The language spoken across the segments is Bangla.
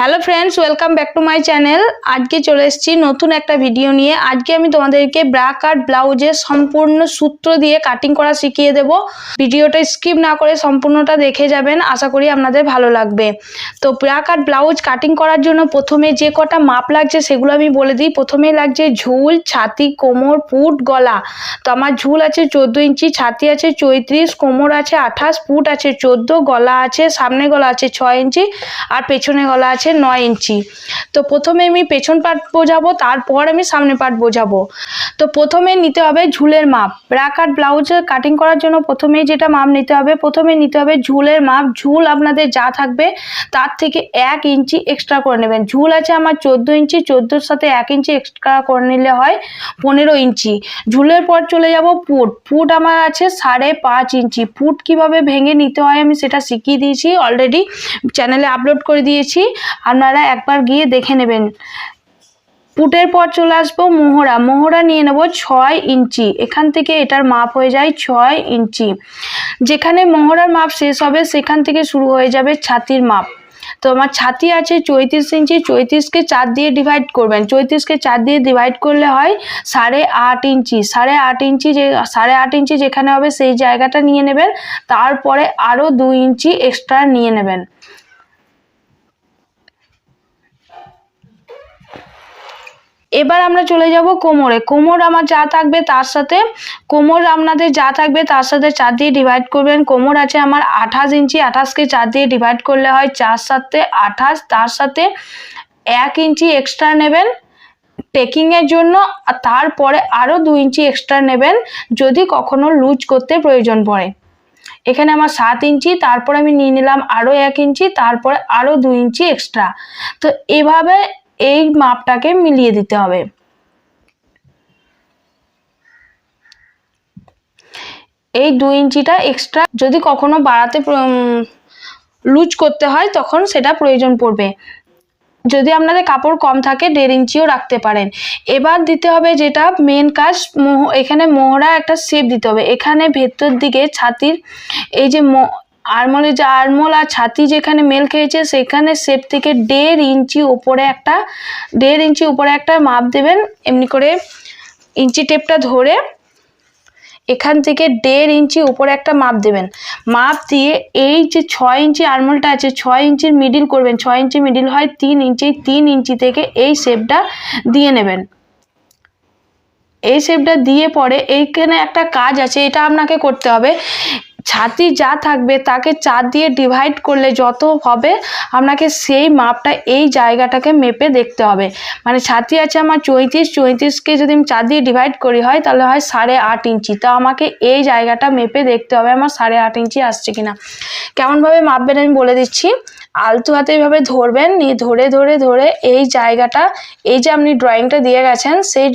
Hello friends, welcome back to my channel. আজকে চলে এসেছি নতুন একটা ভিডিও নিয়ে। আজকে আমি তোমাদেরকে ব্রা কাট ব্লাউজের সম্পূর্ণ সূত্র দিয়ে কাটিং করা শিখিয়ে দেব। ভিডিওটা স্কিপ না করে সম্পূর্ণটা দেখে যাবেন। আশা করি আপনাদের ভালো লাগবে। তো ব্রা কাট ব্লাউজ কাটিং করার জন্য প্রথমে যে কটা মাপ লাগছে সেগুলো আমি বলে দিই। প্রথমেই লাগছে ঝুল, ছাতি, কোমর, পুট, গলা। তো আমার ঝুল আছে চোদ্দ ইঞ্চি, ছাতি আছে চৈত্রিশ, কোমর আছে আঠাশ ফুট আছে চোদ্দ, গলা আছে সামনে গলা আছে ছয় ইঞ্চি, আর পেছনে গলা আছে নয় ইঞ্চি। তো প্রথমে আমি পেছন পাট বোঝাবো, তারপর আমি সামনে পাট বোঝাবো। তো প্রথমে নিতে হবে ঝুলের মাপ। ব্রা কাট ব্লাউজের কাটিং করার জন্য প্রথমে যেটা মাপ নিতে হবে, প্রথমে নিতে হবে ঝুলের মাপ। ঝুল আপনাদের যা থাকবে তার থেকে এক ইঞ্চি এক্সট্রা করে নেবেন। ঝুল আছে আমার চোদ্দ ইঞ্চি, চোদ্দোর সাথে এক ইঞ্চি এক্সট্রা করে নিলে হয় পনেরো ইঞ্চি। ঝুলের পর চলে যাব ফুট ফুট আমার আছে সাড়ে পাঁচ ইঞ্চি। ফুট কীভাবে ভেঙে নিতে হয় আমি সেটা শিখিয়ে দিয়েছি অলরেডি চ্যানেলে আপলোড করে দিয়েছি। আপনারা একবার গিয়ে দেখে নেবেন। পুটের পর চলে আসব মোহরা। মোহরা নিয়ে নেব ছয় ইঞ্চি। এখান থেকে এটার মাপ হয়ে যায় ছয় ইঞ্চি। যেখানে মোহরার মাপ শেষ হবে, সেখান থেকে শুরু হয়ে যাবে ছাতির মাপ। তো আমার ছাতি আছে চৌত্রিশ ইঞ্চি। চৌত্রিশকে চার দিয়ে ডিভাইড করবেন। চৌত্রিশকে চার দিয়ে ডিভাইড করলে হয় সাড়ে আট ইঞ্চি। সাড়ে আট ইঞ্চি যে, সাড়ে আট ইঞ্চি যেখানে হবে সেই জায়গাটা নিয়ে নেবেন। তারপরে আরও দুই ইঞ্চি এক্সট্রা নিয়ে নেবেন। এবার আমরা চলে যাব কোমরে। কোমর আমার যা থাকবে তার সাথে, কোমর আপনাদের যা থাকবে তার সাথে চার দিয়ে ডিভাইড করবেন। কোমর আছে আমার আঠাশ ইঞ্চি, আঠাশকে চার দিয়ে ডিভাইড করলে হয় চার সাথে আঠাশ, তার সাথে এক ইঞ্চি এক্সট্রা নেবেন টেকিংয়ের জন্য তারপরে আরও দু ইঞ্চি এক্সট্রা নেবেন যদি কখনো লুজ করতে প্রয়োজন পড়ে। এখানে আমার সাত ইঞ্চি, তারপর আমি নিয়ে নিলাম আরও এক ইঞ্চি, তারপরে আরও দু ইঞ্চি এক্সট্রা তো এভাবে এই মাপটাকে মিলিয়ে দিতে হবে। এই দু ইঞ্চিটা এক্সট্রা যদি কখনো বাড়াতে লুজ করতে হয়, তখন সেটা প্রয়োজন পড়বে। যদি আপনাদের কাপড় কম থাকে, দেড় ইঞ্চিও রাখতে পারেন। এবার দিতে হবে যেটা মেন কাজ, মোহ এখানে মোহরা একটা শেপ দিতে হবে। এখানে ভেতর দিকে ছাতির এই যে আরমোলে যে আরমোল আর ছাতি যেখানে মেল খেয়েছে, সেখানে শেপ থেকে দেড় ইঞ্চি উপরে একটা, দেড় ইঞ্চি উপরে একটা মাপ দেবেন, এমনি করে ইঞ্চি টেপটা ধরে এখান থেকে দেড় ইঞ্চি উপরে একটা মাপ দেবেন। মাপ দিয়ে এই যে ছয় ইঞ্চি আরমোলটা আছে, ছয় ইঞ্চির মিডিল করবেন, ছয় ইঞ্চি মিডিল হয় তিন ইঞ্চি তিন ইঞ্চি থেকে এই শেপটা দিয়ে নেবেন। এই শেপটা দিয়ে পরে এইখানে একটা কাজ আছে, এটা আপনাকে করতে হবে। ছাতি যা থাকবে তাকে চার দিয়ে ডিভাইড করলে যত হবে, আপনাকে সেই মাপটা এই জায়গাটাকে মেপে দেখতে হবে। মানে ছাতি আছে আমার চৌত্রিশ, চৌত্রিশকে যদি আমি চার দিয়ে ডিভাইড করি হয়, তাহলে হয় সাড়ে আট ইঞ্চি। তো আমাকে এই জায়গাটা মেপে দেখতে হবে আমার সাড়ে আট ইঞ্চি আসছে কিনা। কেমনভাবে মাপবেন আমি বলে দিচ্ছি। আলতু হাতে এইভাবে ধরবেন, নিয়ে ধরে ধরে ধরে এই জায়গাটা, এই যে আপনি ড্রয়িংটা দিয়ে গেছেন, সেই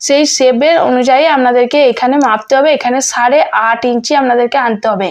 সেই শেপের অনুযায়ী আপনাদেরকে এখানে মাপতে হবে। এখানে সাড়ে আট ইঞ্চি আপনাদেরকে আনতে হবে।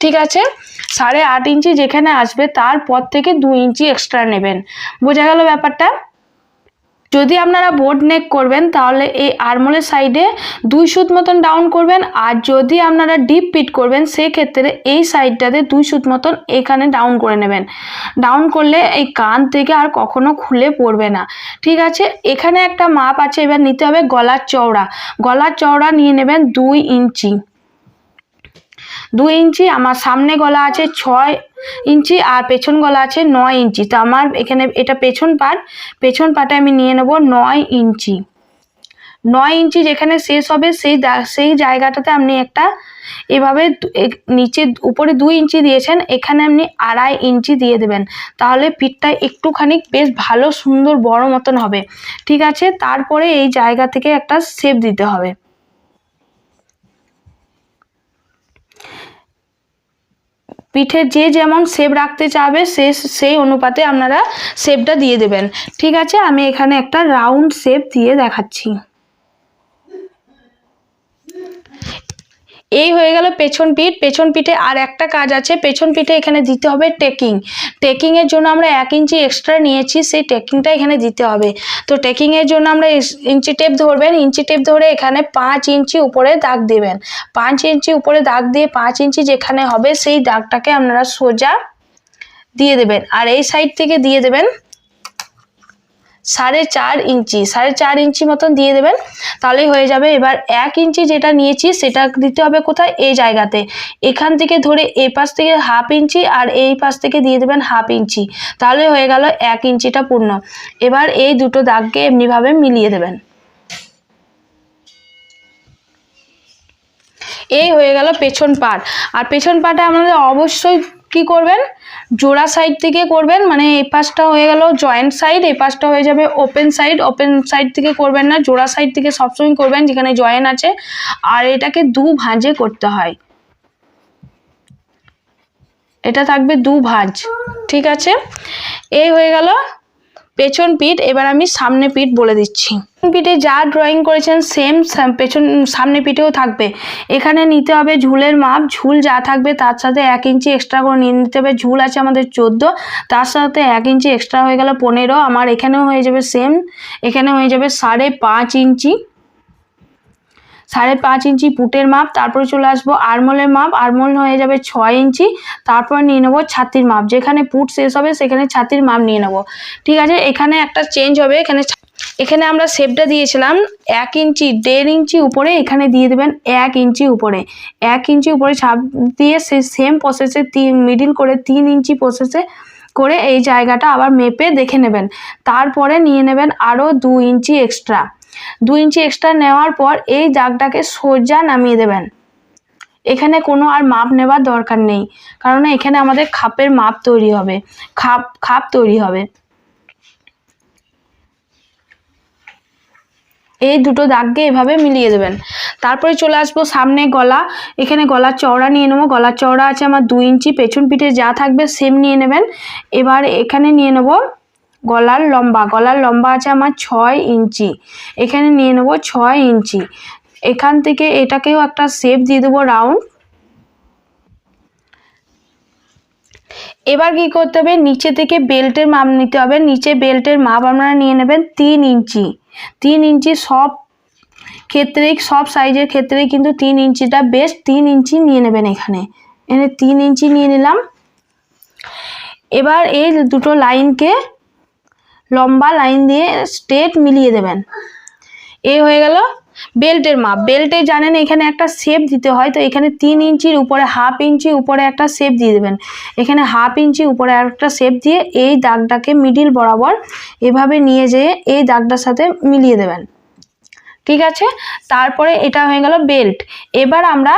ঠিক আছে? সাড়ে আট ইঞ্চি যেখানে আসবে, তারপর থেকে দু ইঞ্চি এক্সট্রা নেবেন। বোঝা গেল ব্যাপারটা? যদি আপনারা বোর্ড নেক করবেন, তাহলে এই আরমোলের সাইডে দুই সুত মতন ডাউন করবেন। আর যদি আপনারা ডিপ পিট করবেন, সেক্ষেত্রে এই সাইডটাতে দুই সুত মতন এখানে ডাউন করে নেবেন। ডাউন করলে এই কান থেকে আর কখনো খুলে পড়বে না। ঠিক আছে? এখানে একটা মাপ আছে, এবার নিতে হবে গলার চওড়া। গলার চওড়া নিয়ে নেবেন দুই ইঞ্চি। দুই ইঞ্চি, আমার সামনে গলা আছে ছয় ইঞ্চি আর পেছন গলা আছে নয় ইঞ্চি। তো আমার এখানে এটা পেছন পাট, পেছন পাটে আমি নিয়ে নেব নয় ইঞ্চি। নয় ইঞ্চি যেখানে শেষ হবে, সেই সেই জায়গাটাতে আপনি একটা এভাবে নিচে উপরে দুই ইঞ্চি দিয়েছেন, এখানে আপনি আড়াই ইঞ্চি দিয়ে দেবেন। তাহলে পিঠটা একটুখানি বেশ ভালো, সুন্দর, বড় মতন হবে। ঠিক আছে, তারপরে এই জায়গা থেকে একটা শেপ দিতে হবে। পিঠে যে যেমন শেপ রাখতে চাবে, সে সেই অনুপাতে আপনারা শেপটা দিয়ে দেবেন। ঠিক আছে? আমি এখানে একটা রাউন্ড শেপ দিয়ে দেখাচ্ছি। এই হয়ে গেল পেছন পিঠ। পেছন পিঠে আর একটা কাজ আছে। পেছন পিঠে এখানে দিতে হবে টেকিং। টেকিংয়ের জন্য আমরা এক ইঞ্চি এক্সট্রা নিয়েছি, সেই টেকিংটা এখানে দিতে হবে। তো টেকিংয়ের জন্য আমরা ইঞ্চি টেপ ধরবেন। ইঞ্চি টেপ ধরে এখানে পাঁচ ইঞ্চি উপরে দাগ দেবেন। পাঁচ ইঞ্চি উপরে দাগ দিয়ে পাঁচ ইঞ্চি যেখানে হবে, সেই দাগটাকে আপনারা সোজা দিয়ে দেবেন। আর এই সাইড থেকে দিয়ে দেবেন সাড়ে চার ইঞ্চি, সাড়ে চার ইঞ্চি মতন দিয়ে দেবেন, তাহলেই হয়ে যাবে। এবার এক ইঞ্চি যেটা নিয়েছি, সেটা দিতে হবে কোথায়? এই জায়গাতে। এখান থেকে ধরে এই পাশ থেকে হাফ ইঞ্চি আর এই পাশ থেকে দিয়ে দেবেন হাফ ইঞ্চি। তাহলে হয়ে গেল এক ইঞ্চিটা পূর্ণ। এবার এই দুটো দাগকে এমনিভাবে মিলিয়ে দেবেন। এই হয়ে গেল পেছন পাট। আর পেছন পাটে আমাদের অবশ্যই কি করবেন? জোড়া সাইড থেকে করবেন মানে এই পাশটা হয়ে গেল জয়েন্ট সাইড এই পাশটা হয়ে যাবে ওপেন সাইড ওপেন সাইড থেকে করবেন না, জোড়া সাইড থেকে সবসময় করবেন যেখানে জয়েন আছে, আর এটাকে দু ভাঁজে করতে হয়। এটা থাকবে দু ভাঁজ, ঠিক আছে? এই হয়ে গেল পেছন পিঠ, এবার আমি সামনে পিঠ বলে দিচ্ছি। পিঠে যা ড্রয়িং করেছেন সেম পেছন, সামনে পিঠেও থাকবে। এখানে নিতে হবে ঝুলের মাপ, ঝুল যা থাকবে তার সাথে এক ইঞ্চি এক্সট্রা করে নিয়ে নিতে হবে। ঝুল আছে আমাদের চোদ্দ, তার সাথে এক ইঞ্চি এক্সট্রা হয়ে গেল পনেরো, আমার এখানেও হয়ে যাবে সেম এখানে হয়ে যাবে সাড়ে পাঁচ ইঞ্চি। সাড়ে পাঁচ ইঞ্চি পুটের মাপ, তারপরে চলে আসব আরমোলের মাপ, আরমোল হয়ে যাবে ছয় ইঞ্চি, তারপর নিয়ে নেব ছাতির মাপ, যেখানে পুট শেষ হবে সেখানে ছাতির মাপ নিয়ে নেব। ঠিক আছে, এখানে একটা চেঞ্জ হবে, এখানে এখানে আমরা শেপটা দিয়েছিলাম এক ইঞ্চি, দেড় ইঞ্চি উপরে, এখানে দিয়ে দেবেন এক ইঞ্চি উপরে। এক ইঞ্চি উপরে ছাপ দিয়ে সে সেম প্রসেসে তিন মিডিল করে তিন ইঞ্চি প্রসেসে করে এই জায়গাটা আবার মেপে দেখে নেবেন। তারপরে নিয়ে নেবেন আরও দু ইঞ্চি এক্সট্রা দু ইঞ্চি এক্সট্রা নেওয়ার পর এই দাগটাকে সোজা নামিয়ে দেবেন। এখানে কোনো আর মাপ নেবার দরকার নেই, কারণ এখানে আমাদের খাপের মাপ তৈরি হবে, খাপ খাপ তৈরি হবে। এই দুটো দাগকে এভাবে মিলিয়ে দেবেন। তারপরে চলে আসব সামনে গলা। এখানে গলার চওড়া নিয়ে নেব। গলার চওড়া আছে আমার দু ইঞ্চি, পেছন পিঠে যা থাকবে সেম নিয়ে নেবেন। এবার এখানে নিয়ে নেব গলার লম্বা গলার লম্বা আছে আমার ছয় ইঞ্চি। এখানে নিয়ে নেব ছয় ইঞ্চি। এখান থেকে এটাকেও একটা শেপ দিয়ে দেবো রাউন্ড এবার কি করতে হবে? নিচে থেকে বেল্টের মাপ নিতে হবে। নিচে বেল্টের মাপ আপনারা নিয়ে নেবেন তিন ইঞ্চি। তিন ইঞ্চি সব ক্ষেত্রেই সব সাইজের ক্ষেত্রেই কিন্তু তিন ইঞ্চিটা বেস্ট তিন ইঞ্চি নিয়ে নেবেন এখানে। এখানে তিন ইঞ্চি নিয়ে নিলাম। এবার এই দুটো লাইনকে লম্বা লাইন দিয়ে স্ট্রেট মিলিয়ে দেবেন। এই হয়ে গেল বেল্টের মাপ। বেল্টে জানেন এখানে একটা শেপ দিতে হয়, তো এখানে তিন ইঞ্চির উপরে, হাফ ইঞ্চি উপরে একটা শেপ দিয়ে দেবেন। এখানে হাফ ইঞ্চি উপরে একটা শেপ দিয়ে এই দাগটাকে মিডিল বরাবর এভাবে নিয়ে যেয়ে এই দাগটার সাথে মিলিয়ে দেবেন। ঠিক আছে? তারপরে এটা হয়ে গেল বেল্ট। এবার আমরা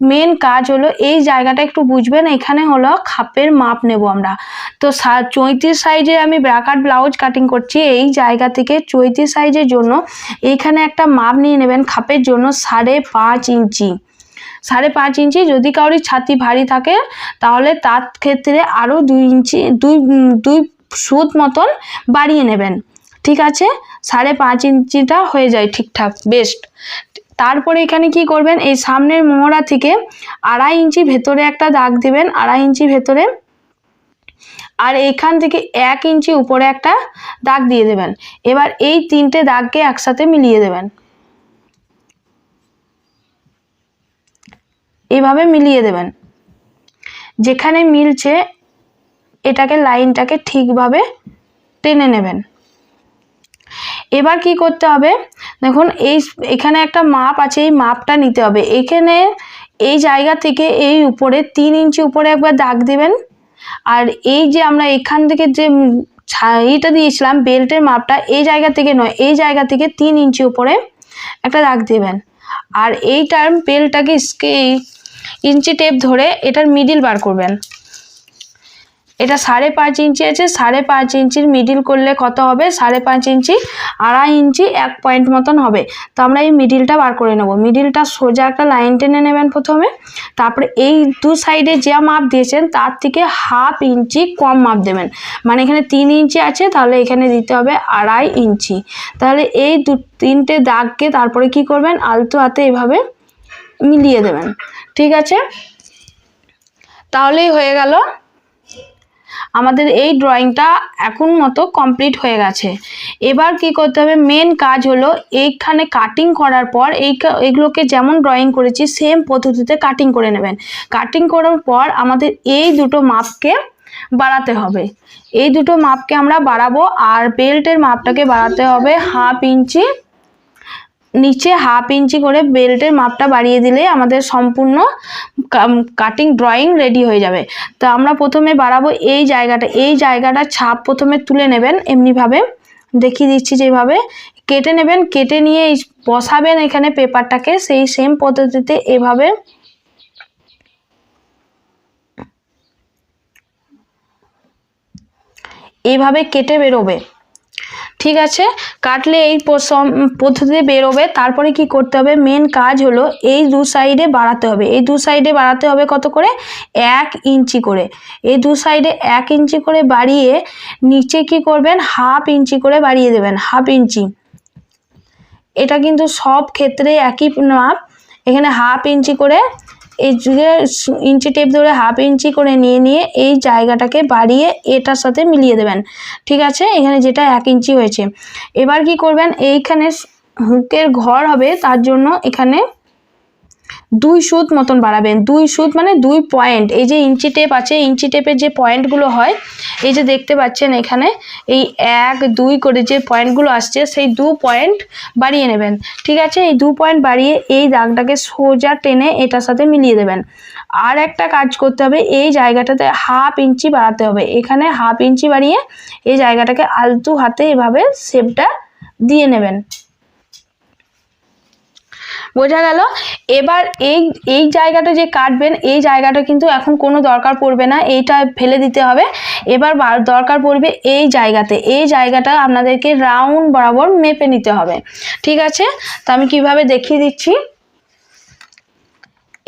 মেন কাজ হলো এই জায়গাটা একটু বুঝবেন, এখানে হলো খাপের মাপ নেব আমরা। তো চৈত্রিশ সাইজে আমি ব্রাকাট ব্লাউজ কাটিং করছি, এই জায়গা থেকে চৈত্রিশ সাইজের জন্য এইখানে একটা মাপ নিয়ে নেবেন খাপের জন্য সাড়ে পাঁচ ইঞ্চি। সাড়ে পাঁচ ইঞ্চি যদি কারোর ছাতি ভারী থাকে, তাহলে তার ক্ষেত্রে আরও দুই ইঞ্চি, দুই দুই সুদ মতন বাড়িয়ে নেবেন। ঠিক আছে? সাড়ে পাঁচ ইঞ্চিটা হয়ে যায় ঠিকঠাক বেস্ট তারপরে এখানে কি করবেন? এই সামনের মোহরা থেকে আড়াই ইঞ্চি ভেতরে একটা দাগ দিবেন, আড়াই ইঞ্চি ভেতরে। আর এখান থেকে এক ইঞ্চি উপরে একটা দাগ দিয়ে দেবেন। এবার এই তিনটে দাগকে একসাথে মিলিয়ে দেবেন। এইভাবে মিলিয়ে দেবেন। যেখানে মিলছে, এটাকে লাইনটাকে ঠিকভাবে টেনে নেবেন। এবার কি করতে হবে? দেখুন, এই এখানে একটা মাপ আছে, এই মাপটা নিতে হবে। এখানে এই জায়গা থেকে এই উপরে তিন ইঞ্চি উপরে একবার দাগ দিবেন। আর এই যে আমরা এখান থেকে যে উম, ছা- ইটা দিয়েছিলাম, বেল্টের মাপটা, এই জায়গা থেকে নয়, এই জায়গা থেকে তিন ইঞ্চি উপরে একটা দাগ দিবেন। আর এইটার বেলটাকে স্কে ইঞ্চি টেপ ধরে এটার মিডিল বার করবেন। এটা সাড়ে পাঁচ ইঞ্চি আছে, সাড়ে পাঁচ ইঞ্চির মিডিল করলে কত হবে? সাড়ে পাঁচ ইঞ্চি, আড়াই ইঞ্চি, এক পয়েন্ট মতন হবে। তো আমরা এই মিডিলটা বার করে নেব। মিডিলটা সোজা একটা লাইন টেনে নেবেন প্রথমে। তারপরে এই দু সাইডে যা মাপ দিয়েছেন, তার থেকে হাফ ইঞ্চি কম মাপ দেবেন। মানে এখানে তিন ইঞ্চি আছে, তাহলে এখানে দিতে হবে আড়াই ইঞ্চি। তাহলে এই দু, তিনটে দাগকে তারপরে কি করবেন? আলতো হাতে এভাবে মিলিয়ে দেবেন। ঠিক আছে? তাহলেই হয়ে গেল। আমাদের এই ড্রয়িংটা এখন মতো কমপ্লিট হয়ে গেছে। এবার কি করতে হবে মেন কাজ হলো এইখানে কাটিং করার পর এই এগুলোকে যেমন ড্রয়িং করেছি সেম পদ্ধতিতে কাটিং করে নেবেন। কাটিং করার পর আমাদের এই দুটো মাপকে বাড়াতে হবে। এই দুটো মাপকে আমরা বাড়াবো আর বেল্টের মাপটাকে বাড়াতে হবে হাফ ইঞ্চি নিচে হাফ ইঞ্চি করে বেল্টের মাপটা বাড়িয়ে দিলে আমাদের সম্পূর্ণ কাটিং ড্রয়িং রেডি হয়ে যাবে। তো আমরা প্রথমে বাড়াবো এই জায়গাটা। এই জায়গাটা ছাপ প্রথমে তুলে নেবেন, এমনিভাবে দেখিয়ে দিচ্ছি যেভাবে। কেটে নেবেন, কেটে নিয়ে বসাবেন এখানে পেপারটাকে, সেই সেম পদ্ধতিতে এভাবে। এভাবে কেটে বেরোবে। ঠিক আছে? কাটলে এই পদ্ধতিতে বেরোবে। তারপরে কি করতে হবে? মেন কাজ হলো এই দু সাইডে বাড়াতে হবে। এই দু সাইডে বাড়াতে হবে কত করে? এক ইঞ্চি করে। এই দু সাইডে এক ইঞ্চি করে বাড়িয়ে নিচে কি করবেন? হাফ ইঞ্চি করে বাড়িয়ে দেবেন। হাফ ইঞ্চি। এটা কিন্তু সব ক্ষেত্রে একই মাপ এখানে হাফ ইঞ্চি করে এই যুগে ইঞ্চি টেপ ধরে হাফ ইঞ্চি করে নিয়ে নিয়ে এই জায়গাটাকে বাড়িয়ে এটার সাথে মিলিয়ে দেবেন। ঠিক আছে? এখানে যেটা এক ইঞ্চি হয়েছে। এবার কি করবেন? এইখানে হুকের ঘর হবে, তার জন্য এখানে দুই সুত মতন বাড়াবেন, দুই সুত মানে দুই পয়েন্ট এই যে ইঞ্চি টেপ আছে, ইঞ্চি টেপের যে পয়েন্টগুলো হয়, এই যে দেখতে পাচ্ছেন এখানে, এই এক, দুই করে যে পয়েন্টগুলো আসছে, সেই দু পয়েন্ট বাড়িয়ে নেবেন। ঠিক আছে? এই দু পয়েন্ট বাড়িয়ে এই দাগটাকে সোজা টেনে এটার সাথে মিলিয়ে দেবেন। আর একটা কাজ করতে হবে, এই জায়গাটাতে হাফ ইঞ্চি বাড়াতে হবে। এখানে হাফ ইঞ্চি বাড়িয়ে এই জায়গাটাকে আলতু হাতে এভাবে শেপটা দিয়ে নেবেন। বোঝা গেল? এবার এই এই জায়গাটা যে কাটবেন, এই জায়গাটা কিন্তু এখন কোনো দরকার পড়বে না, এইটা ফেলে দিতে হবে। এবার দরকার পড়বে এই জায়গাতে। এই জায়গাটা আপনাদেরকে রাউন্ড বরাবর মেপে নিতে হবে। ঠিক আছে? তো আমি কীভাবে দেখিয়ে দিচ্ছি?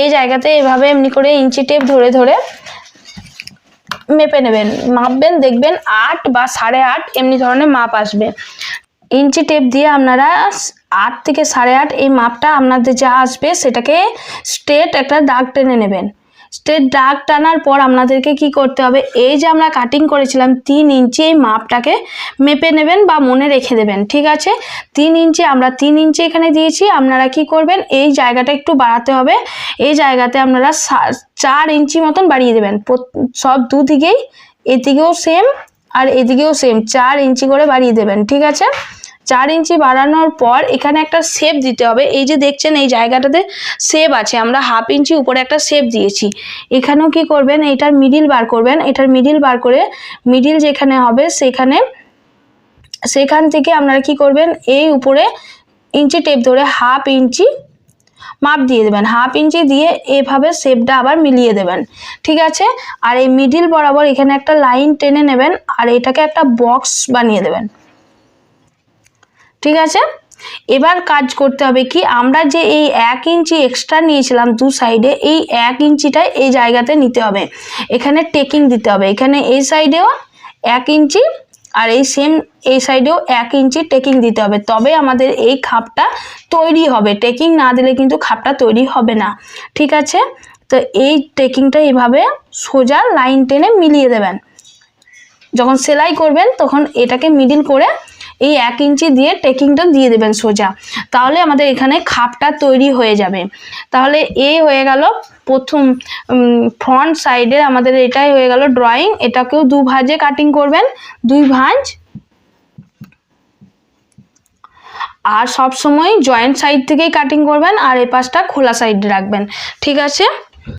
এই জায়গাতে এভাবে এমনি করে ইঞ্চি টেপ ধরে ধরে মেপে নেবেন। মাপবেন, দেখবেন আট বা সাড়ে আট এমনি ধরনের মাপ আসবে। ইঞ্চি টেপ দিয়ে আপনারা আট থেকে সাড়ে আট এই মাপটা আপনাদের যা আসবে সেটাকে স্ট্রেট একটা দাগ টেনে নেবেন। স্ট্রেট দাগ টানার পর আপনাদেরকে কি করতে হবে? এই যে আমরা কাটিং করেছিলাম তিন ইঞ্চি এই মাপটাকে মেপে নেবেন বা মনে রেখে দেবেন, ঠিক আছে? তিন ইঞ্চি আমরা তিন ইঞ্চি এখানে দিয়েছি, আপনারা কি করবেন? এই জায়গাটা একটু বাড়াতে হবে। এই জায়গাতে আপনারা চার ইঞ্চি মতন বাড়িয়ে দেবেন। সব দুদিকেই এদিকেও সেম আর এদিকেও সেম চার ইঞ্চি করে বাড়িয়ে দেবেন, ঠিক আছে? চার ইঞ্চি বাড়ানোর পর এখানে একটা শেপ দিতে হবে। এই যে দেখছেন, এই জায়গাটাতে শেপ আছে। আমরা হাফ ইঞ্চি উপরে একটা শেপ দিয়েছি। এখানেও কি করবেন? এটার মিডিল বার করবেন। এটার মিডিল বার করে মিডিল যেখানে হবে সেখানে সেখান থেকে আপনারা কি করবেন? এই উপরে ইঞ্চি টেপ ধরে হাফ ইঞ্চি মাপ দিয়ে দেবেন। হাফ ইঞ্চি দিয়ে এভাবে শেপটা আবার মিলিয়ে দেবেন। ঠিক আছে? আর এই মিডিল বরাবর এখানে একটা লাইন টেনে নেবেন। আর এটাকে একটা বক্স বানিয়ে দেবেন। ঠিক আছে? এবার কাজ করতে হবে কি? আমরা যে এই এক ইঞ্চি এক্সট্রা নিয়েছিলাম দু সাইডে এই এক ইঞ্চিটাই এই জায়গাতে নিতে হবে। এখানে টেকিং দিতে হবে। এখানে এই সাইডেও এক ইঞ্চি আর এই সেম এই সাইডেও এক ইঞ্চি টেকিং দিতে হবে। তবে আমাদের এই খাপটা তৈরি হবে। টেকিং না দিলে কিন্তু খাপটা তৈরি হবে না। ঠিক আছে? তো এই টেকিংটা এইভাবে সোজা লাইন টেনে মিলিয়ে দেবেন। যখন সেলাই করবেন, তখন এটাকে মিডিল করে এই এক ইঞ্চি দিয়ে টেকিংটা দিয়ে দেবেন সোজা। তাহলে আমাদের এখানে খাপটা তৈরি হয়ে যাবে। তাহলে এই হয়ে গেল প্রথম ফ্রন্ট সাইডে আমাদের এটাই হয়ে গেল ড্রয়িং এটাকেও দু ভাঁজে কাটিং করবেন। দুই ভাঁজ। আর সব সময় জয়েন্ট সাইড থেকেই কাটিং করবেন। আর এ পাশটা খোলা সাইডে রাখবেন। ঠিক আছে?